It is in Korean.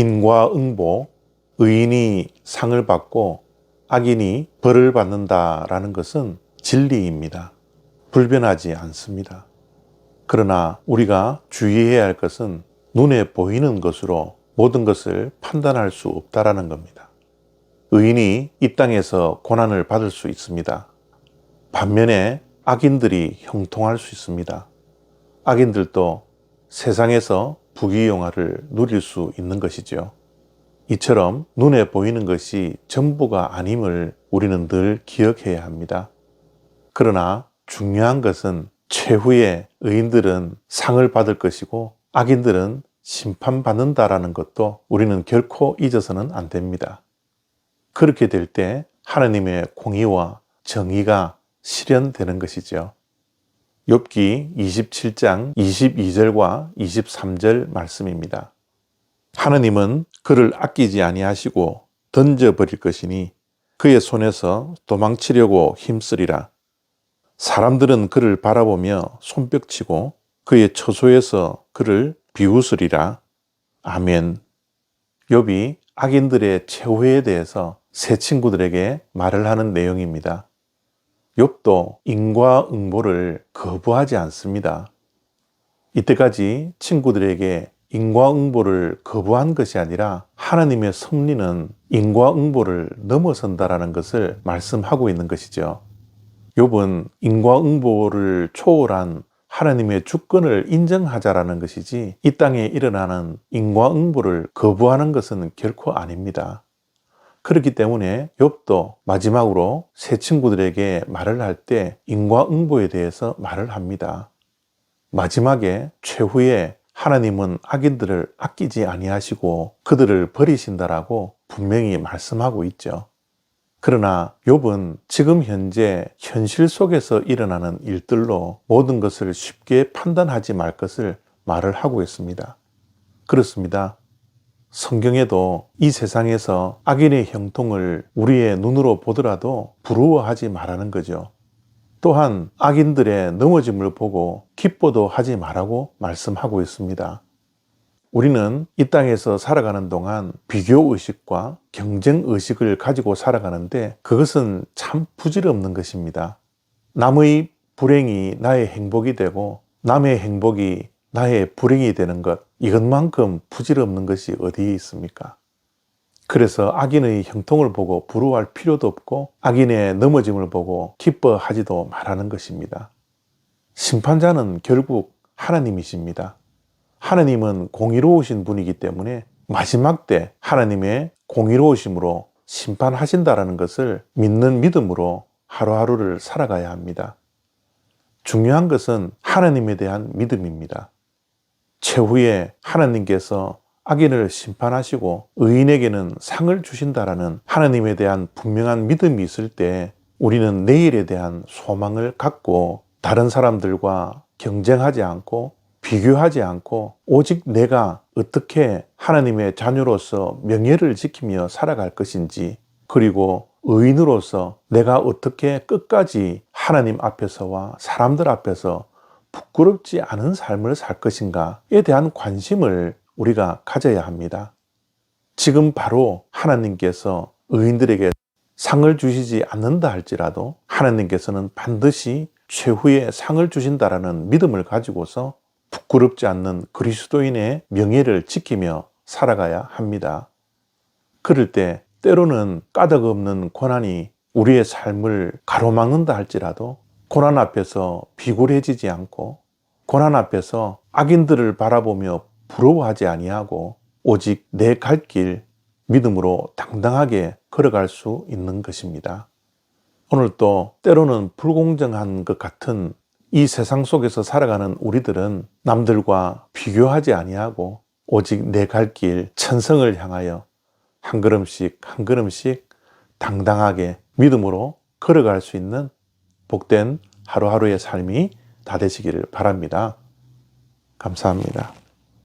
인과응보, 의인이 상을 받고 악인이 벌을 받는다라는 것은 진리입니다. 불변하지 않습니다. 그러나 우리가 주의해야 할 것은 눈에 보이는 것으로 모든 것을 판단할 수 없다라는 겁니다. 의인이 이 땅에서 고난을 받을 수 있습니다. 반면에 악인들이 형통할 수 있습니다. 악인들도 세상에서 부귀영화를 누릴 수 있는 것이죠. 이처럼 눈에 보이는 것이 전부가 아님을 우리는 늘 기억해야 합니다. 그러나 중요한 것은 최후의 의인들은 상을 받을 것이고 악인들은 심판받는다라는 것도 우리는 결코 잊어서는 안 됩니다. 그렇게 될 때 하나님의 공의와 정의가 실현되는 것이죠. 욥기 27장 22절과 23절 말씀입니다. 하나님은 그를 아끼지 아니하시고 던져 버릴 것이니 그의 손에서 도망치려고 힘쓰리라. 사람들은 그를 바라보며 손뼉치고 그의 처소에서 그를 비웃으리라. 아멘. 욥이 악인들의 최후에 대해서 새 친구들에게 말을 하는 내용입니다. 욥도 인과응보를 거부하지 않습니다. 이때까지 친구들에게 인과응보를 거부한 것이 아니라 하나님의 섭리는 인과응보를 넘어선다라는 것을 말씀하고 있는 것이죠. 욥은 인과응보를 초월한 하나님의 주권을 인정하자라는 것이지 이 땅에 일어나는 인과응보를 거부하는 것은 결코 아닙니다. 그렇기 때문에 욥도 마지막으로 새 친구들에게 말을 할 때 인과응보에 대해서 말을 합니다. 마지막에 최후에 하나님은 악인들을 아끼지 아니하시고 그들을 버리신다라고 분명히 말씀하고 있죠. 그러나 욥은 지금 현재 현실 속에서 일어나는 일들로 모든 것을 쉽게 판단하지 말 것을 말을 하고 있습니다. 그렇습니다. 성경에도 이 세상에서 악인의 형통을 우리의 눈으로 보더라도 부러워하지 말라는 거죠. 또한 악인들의 넘어짐을 보고 기뻐도 하지 말라고 말씀하고 있습니다. 우리는 이 땅에서 살아가는 동안 비교 의식과 경쟁 의식을 가지고 살아가는데 그것은 참 부질없는 것입니다. 남의 불행이 나의 행복이 되고 남의 행복이 나의 불행이 되는 것, 이것만큼 부질없는 것이 어디에 있습니까? 그래서 악인의 형통을 보고 부러워할 필요도 없고 악인의 넘어짐을 보고 기뻐하지도 말하는 것입니다. 심판자는 결국 하나님이십니다. 하나님은 공의로우신 분이기 때문에 마지막 때 하나님의 공의로우심으로 심판하신다라는 것을 믿는 믿음으로 하루하루를 살아가야 합니다. 중요한 것은 하나님에 대한 믿음입니다. 최후에 하나님께서 악인을 심판하시고 의인에게는 상을 주신다라는 하나님에 대한 분명한 믿음이 있을 때 우리는 내일에 대한 소망을 갖고 다른 사람들과 경쟁하지 않고 비교하지 않고 오직 내가 어떻게 하나님의 자녀로서 명예를 지키며 살아갈 것인지 그리고 의인으로서 내가 어떻게 끝까지 하나님 앞에서와 사람들 앞에서 부끄럽지 않은 삶을 살 것인가에 대한 관심을 우리가 가져야 합니다. 지금 바로 하나님께서 의인들에게 상을 주시지 않는다 할지라도 하나님께서는 반드시 최후의 상을 주신다라는 믿음을 가지고서 부끄럽지 않는 그리스도인의 명예를 지키며 살아가야 합니다. 그럴 때 때로는 까닭 없는 고난이 우리의 삶을 가로막는다 할지라도 고난 앞에서 비굴해지지 않고 고난 앞에서 악인들을 바라보며 부러워하지 아니하고 오직 내 갈 길 믿음으로 당당하게 걸어갈 수 있는 것입니다. 오늘 또 때로는 불공정한 것 같은 이 세상 속에서 살아가는 우리들은 남들과 비교하지 아니하고 오직 내 갈 길 천성을 향하여 한 걸음씩 한 걸음씩 당당하게 믿음으로 걸어갈 수 있는 복된 하루하루의 삶이 다 되시기를 바랍니다. 감사합니다.